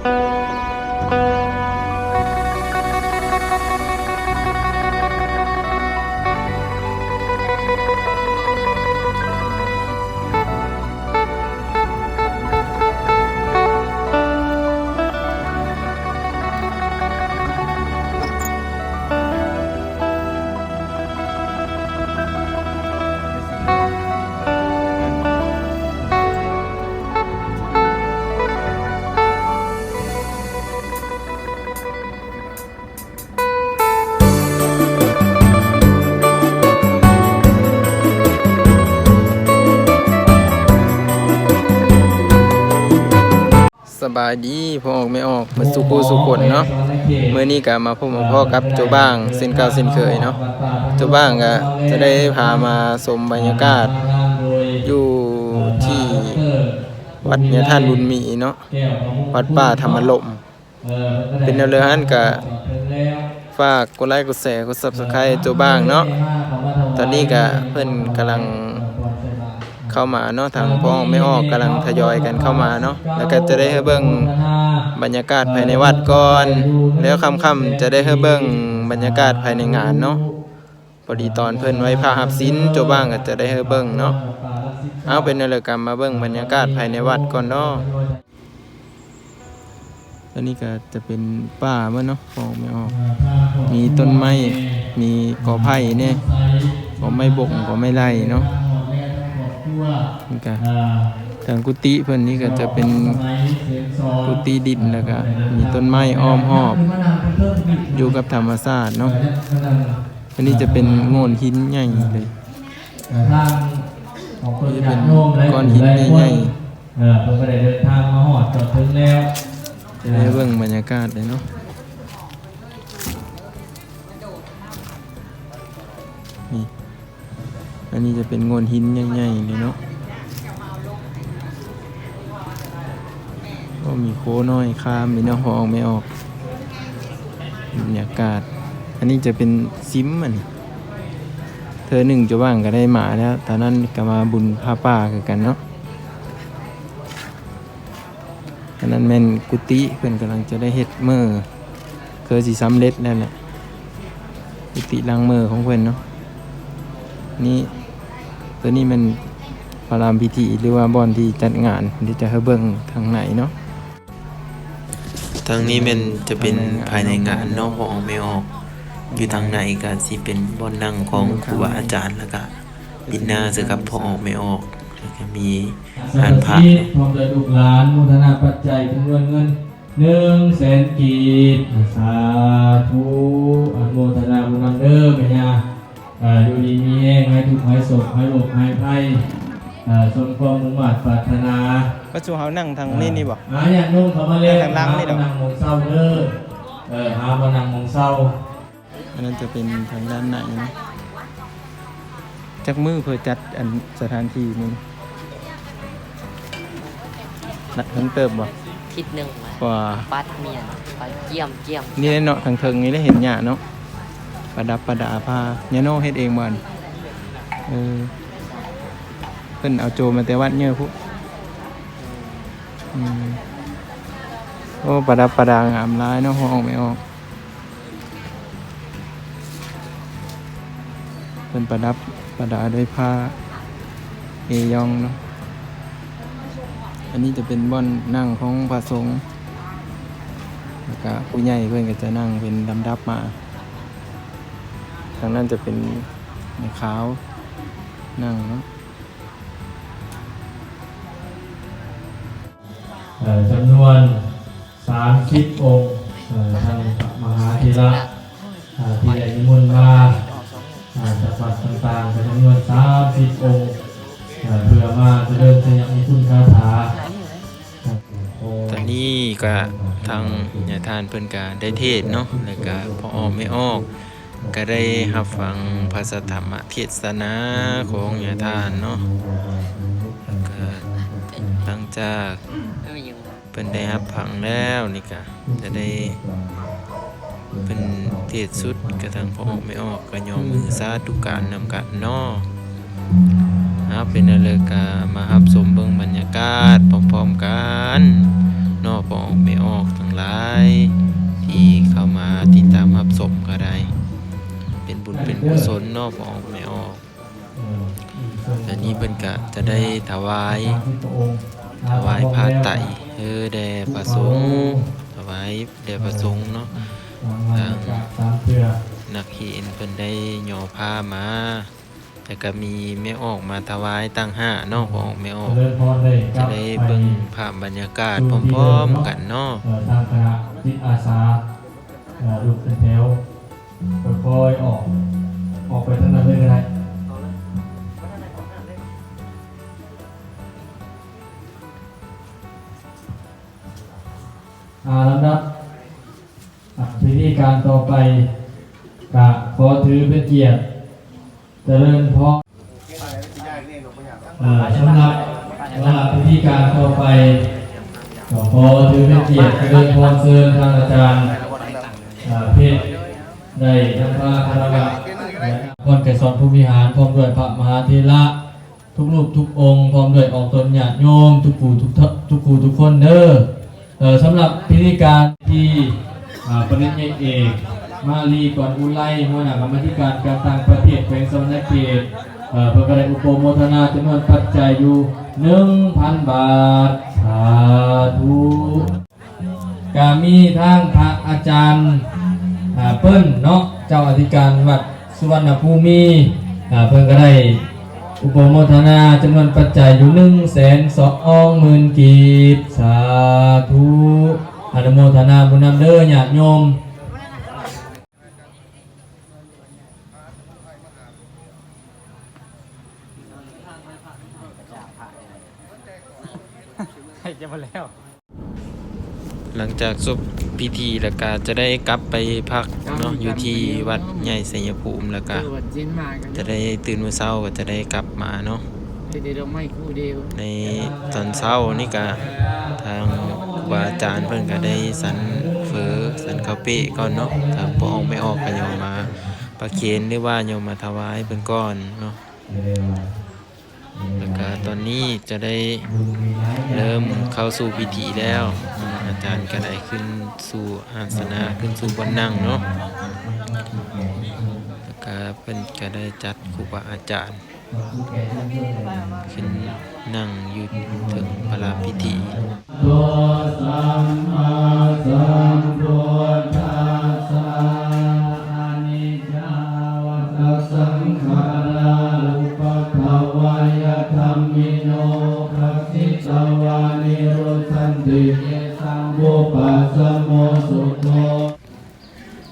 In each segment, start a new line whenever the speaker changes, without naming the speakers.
ส บายดีพอออกไม่ออกมาสุกูสุคนเนาะเมื่อนี้ก็มาพบมาพ่อกับโจบ้างเส้นเก่าเส้นเคยเนาะโจบ้างก็จะได้พามาชมบรรยากาศ อยู่ที่วัดเนี่ยท่านบุญมีเนาะวัดป่าธรรมลมเป็นแนวเรือหันก็ฝากกดไลค์กดแชร์กด Subscribe โจบ้างเนาะตอนนี้ก็เพิ่นกำลัง เข้ามาเนาะทางพ่อไม่ออกกำลังทยอยกันเข้ามาเนาะแล้วก็จะได้ให้เบิ่งบรรยากาศภายในวัดก่อน แล้วค่ำๆจะได้ให้เบิ่งบรรยากาศภายในงานเนาะพอดีตอนเพิ่นไว้พาหับศิลโจบ้างก็จะได้ให้เบิ่งเนาะเอาเป็นเรื่องกรรมมาเบิ่งบรรยากาศภายในวัดก่อนเนาะอันนี้ก็จะเป็นป่าเมื่อเนาะฟองไม่ออก มีต้นไม้ มีกอไผ่เนี่ยกอไม้บกกอไม้ไร่เนาะนี่ก็ ทางกุฏิเพิ่นนี่ก็จะเป็นกุฏิดินแล้วก็มีต้นไม้อ้อมหอบ อยู่กับธรรมชาติเนาะอันนี้จะเป็นโง่นหินใหญ่เลย
ทางของคน
จะ
จา
เป็
ก
น
โน้มและ
ก้อนหินใหญ่
เออผมก็ได้เดินทางมาหอดจนถึงแล้ว
ๆจะได้เบิ่งบรรยากาศเลยเนาะนี่ อันนี้จะเป็นง่นหินใหญ่ๆเลยเนาะก็มีโค้น้อยข้ามมีนาะหอออกไม่ออกบรรยากาศ อันนี้จะเป็นซิมมันเธอหนึ่งจะว่างก็ได้หมาแล้วตอนนั้นก็มาบุญพาป่าคือกันเนาะอันนั้นแม่นกุฏิเพื่อนกำลังจะได้เฮ็ดเมื่อเคยสิสำเร็จแล้วแหละกุฏิล้างมือของเพื่อนเนาะนี่ ตัวนี้มันพารามพิธีหรือว่าบอนที่จัดงานที่จะให้เบิ่งทางไหนเนาะ
ทางนี้มันจะเป็นภายในงานเนอกออกไม่ออก อยู่ทางในก็สิเป็นบอนนั่งของครูบาอาจารย์แล้วก็ดินเนอร์สครับพอออกไม่ออกแล้วก็มี
สา
อ่าน
ธุ
ผ่าน
พร้อมด้วยลูกหลานมุทนาปัจจัยจำนวนเงินหนึ่งแสนกีบสาธุอนุโมทนาบุญนำเด้อแม่ยาเอ่ออยู่ดีมีแห้งให้ทุกข์ให้โศกให้โรคให้ภัยเอ่อสมความมุ่งมั่นปรารถนา
ก็ชูเฮานั่งทางนี้นี่บ่
หาอย่างนุ่งเขามาเล่น
ทางล่างนี่ดอก
หาบนังมงเศร้าเด้อเออหาบนังมงเศร้า
อันนั้นจะเป็นทางด้านไหนเนาะจักมือเพื่อจัดอันสถานที่นี่นักทั้งเติบบ่
ทิศหนึ่งมา
ว่า
ปัดเมียนปัดเยี่ยมเยี่ยม
นี่ได้เนาะทางเทิงนี่ได้เห็นหญ้าเนาะ ประดับประดาผ้าญาโนเฮ็ดเองบ่อันเออเพิ่นเอาโจมาแต่วัดเยอะพุอืมโอ้ประดับประดางามหลายเนาะห้องไม่ออกเพิ่นประดับประดาด้วยผ้าเอยองเนาะอันนี้จะเป็นบ่อนนั่งของพระสงฆ์แล้วก็ผู้ใหญ่เพื่อนก็จะนั่งเป็นดำดับมา ทางนั้นจะเป็นในขาวนั่งเนาะ
เอ่อจำนวนสามสิบองค์เอ่อทางมหาธีระอ่าที่ได้นิมนต์มาอ่าจากวัดต่างๆเป็นจำนวนสามสิบองค์เอ่อเพื่อมาเจริญเสยมีคุณคาถา
ตอนนี้ก็ทางญาติทานเพิ่นก็ได้เทศน์เนาะแล้วก็พอออกไม่ออก ก็ได้รับฟังพระสธรรมเทศนาของญาติทานเนาะก็หลังจากเพิ่นได้รับฟังแล้วนี่ก็จะได้เป็นเทศสุดกระทั่งพอออกไม่ออกก็ยอมมือสาธุกการนำกันเนาะครับเป็นอะไรก็มารับชมเบิ่งบรรยากาศพร้อมๆกันนอกพอออกไม่ออกทั้งหลายที่เข้ามาติดตามรับชมก็ได้ เป็นบุญเป็นกุศลนอกออกไม่ออกอันนี้เพิ่นก็จะได้ถวาย ถวายผ้าไตเออแด่พระสงฆ์ถวายแด่พระสงฆ์เนาะ
ทาง
นักเขียนเพิ่นได้ย่อผ้ามาแต่ก็มีแม่ออกมาถวายตั้งห้านาะพออกไม่ออก
จะ
ได้เบิ่งภาพบรรยากาศพร้อมๆกันเนาะ
ทางคณะจิตอาสาลูกเป็นแถว ค่อยๆออก ออกไปทางนั้นเลยก็ได้อ่าลำดับอะพิธีการต่อไปกะขอถือเป็นเกียรติเจริญพรอ่าสำหรับสำหรับพิธีการต่อไปขอถือเป็นเกียรติเจริญพรเชิญทางอาจารย์อ่าเพชร ได้นำพาคารวะและคนแก่สอนผู้วิหารพร้อมด้วยพระมหาเทระทุกรูปทุกองค์พร้อมด้วยออกตนญาติโยมทุกผู้ทุกททุกผู้ทุกคนเด้อสำหรับพิธีการที่ปริญญาเอกมาลีก่อนอุไลหัวหน้ากรรมธิการการต่างประเทศแขวงสวรรณเขตเพื่อกระไดอุปโมทนาจำนวนปัจจัยอยู่หนึ่งพันบาทสาธุกามีทางพระอาจารย์ เปิ้ลเนาะเจ้าอธิการวัดสุวรรณภูมิเพิ่นก็ได้อุปโมทนาจำนวนปัจจัยอยู่หนึ่งแสนสองหมื่นกีบสาธุอนุโมทนาบุญนำเด้อญาติโยม
หายใจมาแล้ว หลังจากจบพิธีแล้วก็จะได้กลับไปพักเนาะอยู่ที่วัดใหญ่สยภูมิแล้วก็
คือว่าจินมากัน
จะได้ตื่นมื้อเช้าก็จะได้กลับมาเนาะ
เดี๋ยวเราไม่คู่เดียว
ในตอนเช้านี่ก็ทางครูบาอาจารย์เพิ่นก็ได้สันเฟอสันข้าวเป้ก่อนเนาะถ้าบ่ออกไม่ออกก็โยมมาประเคนหรือว่าโยมมาถวายเพิ่นก่อนเนาะแล้วก็ตอนนี้จะได้เริ่มเข้าสู่พิธีแล้ว อาจารย์ก็ได้ขึ้นสู่อาสนะขึ้นสู่บนนั่งเนาะแล้วก็เพิ่นก็ได้จัดครูบาอาจารย์ ขึ้นนั่งอยู่ถึงพระราพิธี
ตัวสัมมาสั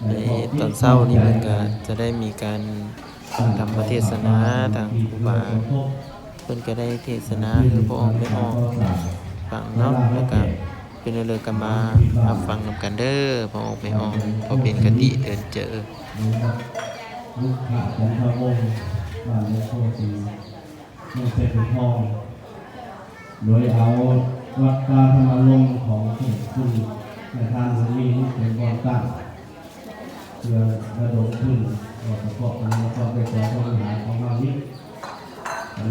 ในตอนเช้านี่มันก็จะได้มีการทำประเทศนาทางครูบาเพิ่อนก็ได้เทศนาคือพระองค์ไม่ออกฟังเนาะแล้วก็เป็นเรือกันมารับฟังนำกันเด้อพระองค์ไม่ออกพราะเป็นกติเดินเจอ
ลูกขาของพระองค์บ้านหลวงพ่อสีเมืองเพชรทอโดยเอาวัดตาธรรมลงค์ของผู้คุ ณในทางสมีเป็นบอนตั้งเพื่อระดมทุนประกอบการประกอบไปก่อบริหาของเรานี้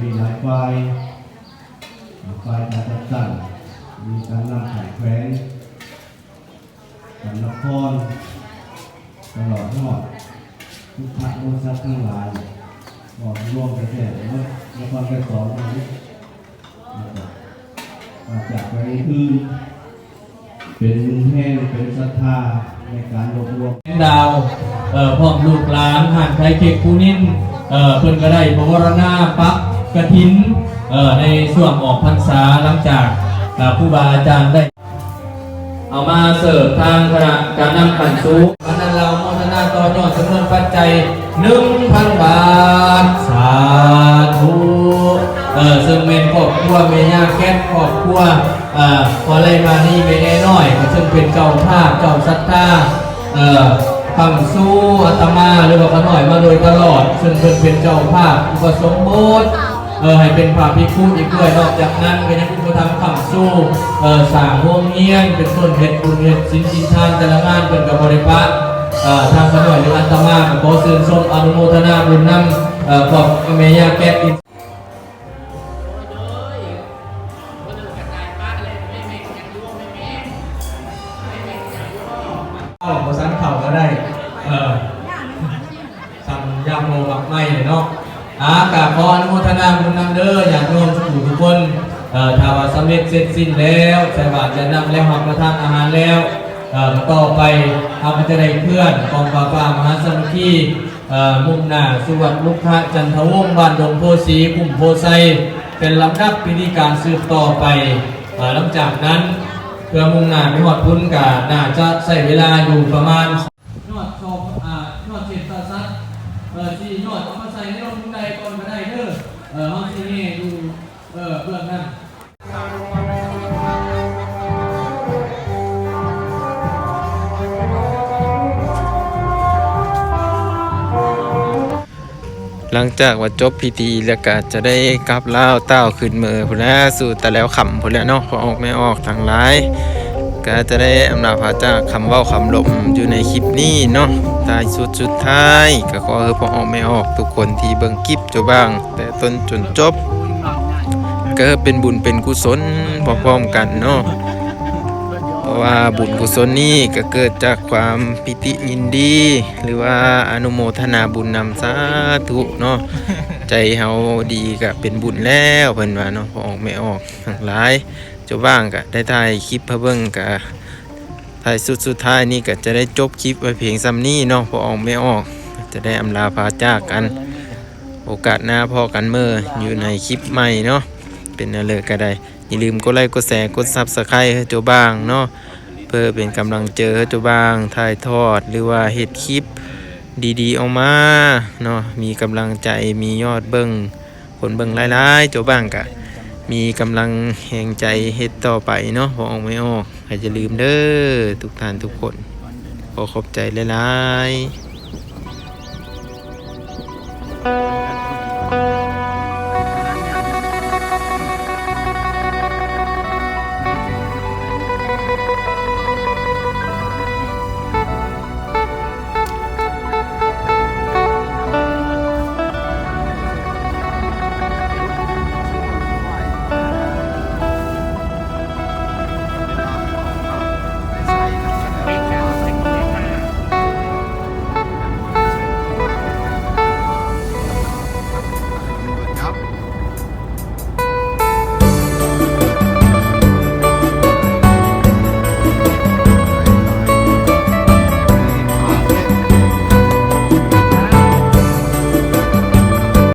มีหลายฝ่ายฝ่ายการจัดตั้งมีการนำขายแขวงการนครตลอดทั้งหมดทุกพระบริษัททั้งหลายบอกร่วมกันแท้เมื่อในความไปสอนตรงนี้จากไปอื่น เป็นแห้งเป็นศรัทธาในการรวบรวมดาวเอ่อพร้อมลูกหลานหานไทยเก็กคูนินเอ่อเพิ่นก็ได้บวรณาปักกระถินเอ่อในช่วงออกพรรษาหลังจากผู้บาอาจารย์ได้ เอามาเสิร์ฟทางคณะการนำขันสูงอันนั้นเราโมทนาต่อยอดจำนวนปัจจัยหนึ่งพันบาท สาธุเออซึ่งเป็นครอบครัวเมียาแก้ครอบครัว เอ่อพออะไรมานี่ไม่แน่น้อยก็ซึ่งเป็นเจ้าภาพเจ้าศรัทธาเอ่อคำสู้อาตมาหรือว่าขน่อยมาโดยตลอด ซึ่งเป็นเป็นเจ้าภาพอุปสมบทเออให้เป็นพระภิกษุอีกด้วยนอกจากนั้นก็ยังอุปธรรมคำสู้เออสร้างวงเงี้ยนเป็นต้นเห็ดบุญเห็ดสินสินทานแต่ละงานเป็นกับบริปะเอ่อทางขน่อยหรืออัตมาขอเชิญชมอนุโมทนาบุญนำเอ่อขอบเมยาแก๊ส ข้าภาษาเข่าก็ได้ เออสั่งยำโมบักไม่เนาะอากาบขออนุโมทนาบุญนำเด้อญาติโยมทุกผู้ทุกคนเอ่อถ้าว่าสำเร็จเสร็จสิ้นแล้วใส่บาตรจะนำแล้วหับประทานอาหารแล้วเอ่อต่อไปเราก็จะได้เพื่อนกองป่าป่ามหาสามัคคีเอ่อมุ่งหน้าสุวัสดิ์ลุกพระจันทวงศ์บ้านดงโพสีกลุ่มโพไซเป็นลำดับพิธีการสืบต่อไปเอ่อหลังจากนั้น เพื่อมุ่งหน้าไปหอดพุ่นกาน่าจะใช้เวลาอยู่ประมาณยอดชมอ่ายอดเจ็ดตาซัดเออที่ยอด ห
ลังจากว่าจบพิธีแล้วก็จะได้กลับล่าเต้าขึ้นมือพุ่นแล้วสู่แต่แล้วขำพุ่นแล้วเนาะพอออกไม่ออกทางร้ายก็จะได้อำนาจพระเจ้าคำเว้าคำลมอยู่ในคลิปนี้เนาะท้ายสุดสุดท้าย ก็ขอให้พอออกไม่ออกทุกคนที่เบิ่งคลิปจบบ้าง แต่ต้นจนจบ ก็เป็นบุญเป็นกุศลพร้อมๆกันเนาะะว่าบุญกุศลนี้ก็เกิดจากความปิติยินดี หรือว่าอนุโมทนาบุญนำสาธุเนาะใจเฮาดีก็เป็นบุญแล้วเพิ่นว่าเนาะพอออกไม่ออกทั้งหลายเจะว่างก็ได้ถ่ายคลิปเพื่อเบิ่งก็ถ่ายสุดสุดท้ายนี่ก็จะได้จบคลิปไว้เพียงซ้ำนี้เนาะพอออกไม่ออก จะได้อำลาพาจากกัน โอกาสหน้าพอกันเมื่ออยู่ในคลิปใหม่เนาะเป็นอะไรก็ได้อย่าลืมกดไลค์กดแชร์กดซับสไครต์ให้โจบ้างเนาะ เพื่อเป็นกำลังเจอให้โจบ้างถ่ายทอดหรือว่าเฮ็ดคลิปดีๆออกมาเนาะมีกำลังใจมียอดเบิ้งคนเบิ้งหลายๆโจบ้างกะมีกำลังแห่งใจเฮ็ดต่อไปเนาะพอออกไม่ออกอย่าลืมเด้อทุกท่านทุกคนขอขอบใจหลายๆ